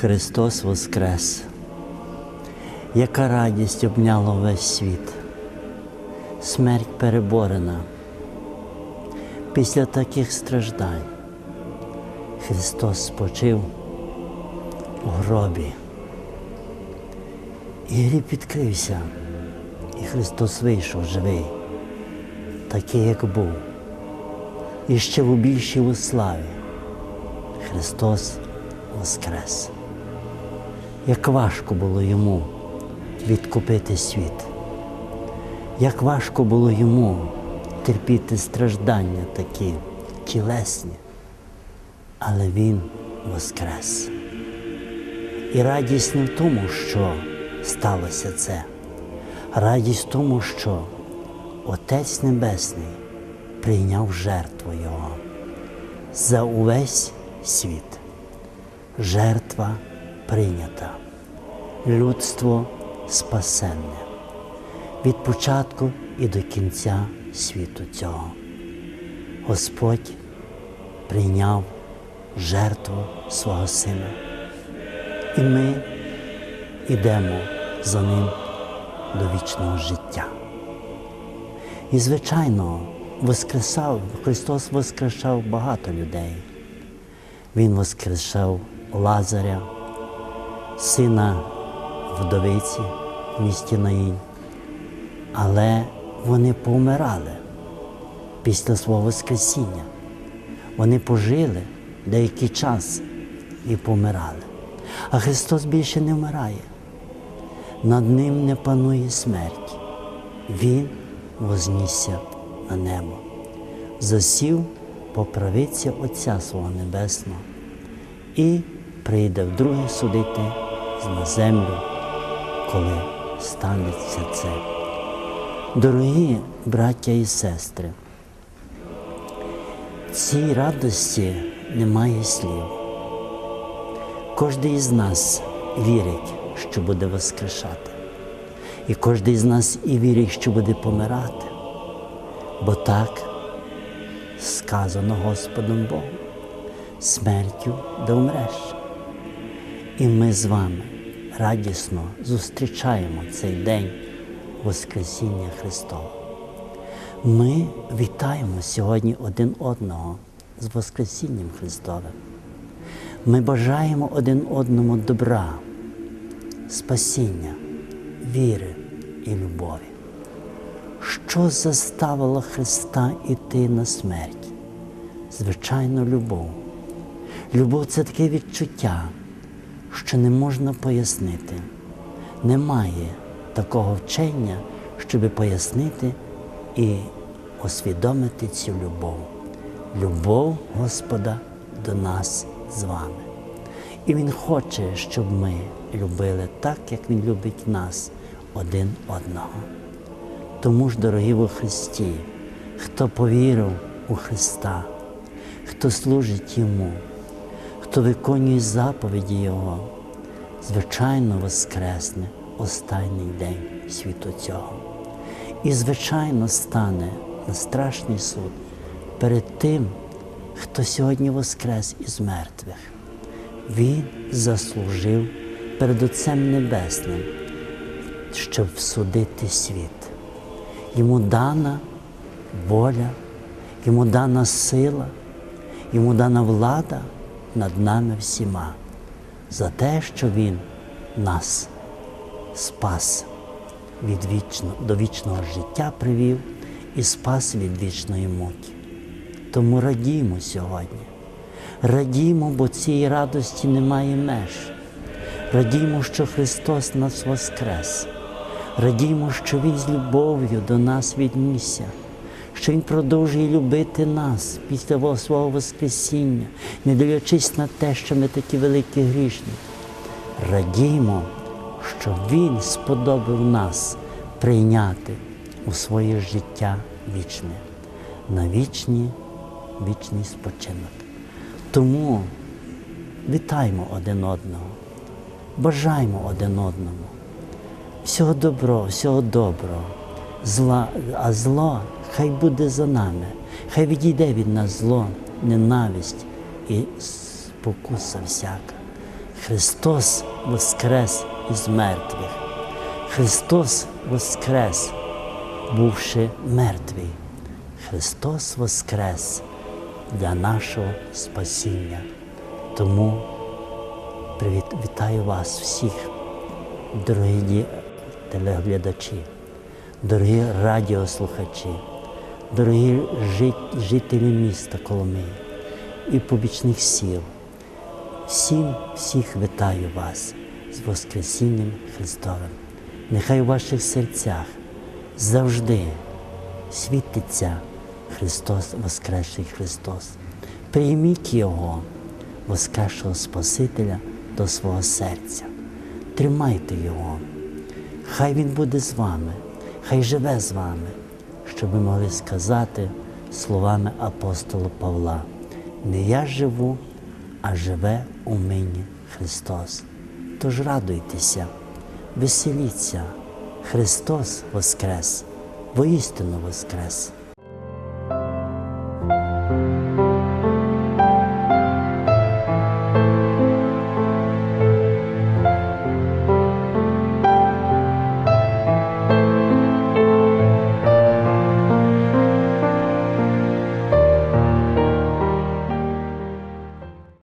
Христос Воскрес! Яка радість обняла весь світ, смерть переборена. Після таких страждань Христос спочив у гробі. І гріб відкрився, і Христос вийшов живий, такий, як був, і ще в більшій у славі. Христос Воскрес. Як важко було йому відкупити світ, як важко було йому терпіти страждання такі тілесні, але Він воскрес. І радість не в тому, що сталося це, радість в тому, що Отець Небесний прийняв жертву Його за увесь світ. Жертва прийнята, людство спасенне від початку і до кінця світу цього. Господь прийняв жертву свого Сина. І ми йдемо за ним до вічного життя. І, звичайно, воскресав, Христос воскрешав багато людей. Він воскрешав Лазаря, сина вдовиці в місті Наїнь. Але вони помирали після свого Воскресіння. Вони пожили деякий час і помирали. А Христос більше не вмирає. Над ним не панує смерть. Він вознісся на небо, засів по правиці Отця свого Небесного і прийде вдруге судити на землю, коли станеться це. Дорогі браття і сестри, цій радості немає слів. Кожен із нас вірить, що буде воскрешати. І кожен із нас і вірить, що буде помирати. Бо так сказано Господом Богом, смертю да умреш. І ми з вами радісно зустрічаємо цей день Воскресіння Христова. Ми вітаємо сьогодні один одного з Воскресінням Христовим. Ми бажаємо один одному добра, спасіння, віри і любові. Що заставило Христа йти на смерть? Звичайно, любов. Любов це таке відчуття, що не можна пояснити. Немає такого вчення, щоб пояснити і освідомити цю любов. Любов Господа до нас з вами. І Він хоче, щоб ми любили так, як Він любить нас один одного. Тому ж, дорогі во Христі, хто повірив у Христа, хто служить Йому, хто виконує заповіді Його, звичайно, воскресне останній день світу цього. І, звичайно, стане на страшний суд перед тим, хто сьогодні воскрес із мертвих. Він заслужив перед Отцем Небесним, щоб всудити світ. Йому дана воля, йому дана сила, йому дана влада над нами всіма за те, що Він нас спас від вічно, до вічного життя привів і спас від вічної муки. Тому радімо сьогодні. Радімо, бо цієї радості немає меж. Радімо, що Христос нас воскрес. Радімо, що Він з любов'ю до нас віднісся, що Він продовжує любити нас після свого Воскресіння, не дивлячись на те, що ми такі великі грішні. Радімо, що Він сподобав нас прийняти у своє життя вічне, на вічні, вічний спочинок. Тому вітаймо один одного, бажаймо один одному. Всього доброго, всього доброго, зла, а зло хай буде за нами, хай відійде від нас зло, ненависть і спокуса всяка. Христос воскрес із мертвих. Христос воскрес, бувши мертвий. Христос воскрес для нашого спасіння. Тому привіт, вітаю вас всіх, дорогі телеглядачі, дорогі радіослухачі, дорогі жителі міста Коломиї і побічних сіл. Всім всіх вітаю вас з Воскресінням Христовим. Нехай у ваших серцях завжди світиться Христос, Воскресший Христос. Прийміть Його, Воскресшого Спасителя, до свого серця. Тримайте Його. Хай Він буде з вами, хай живе з вами, щоб ми могли сказати словами апостола Павла: не я живу, а живе у мені Христос. Тож радуйтеся, веселіться, Христос Воскрес, воістину Воскрес.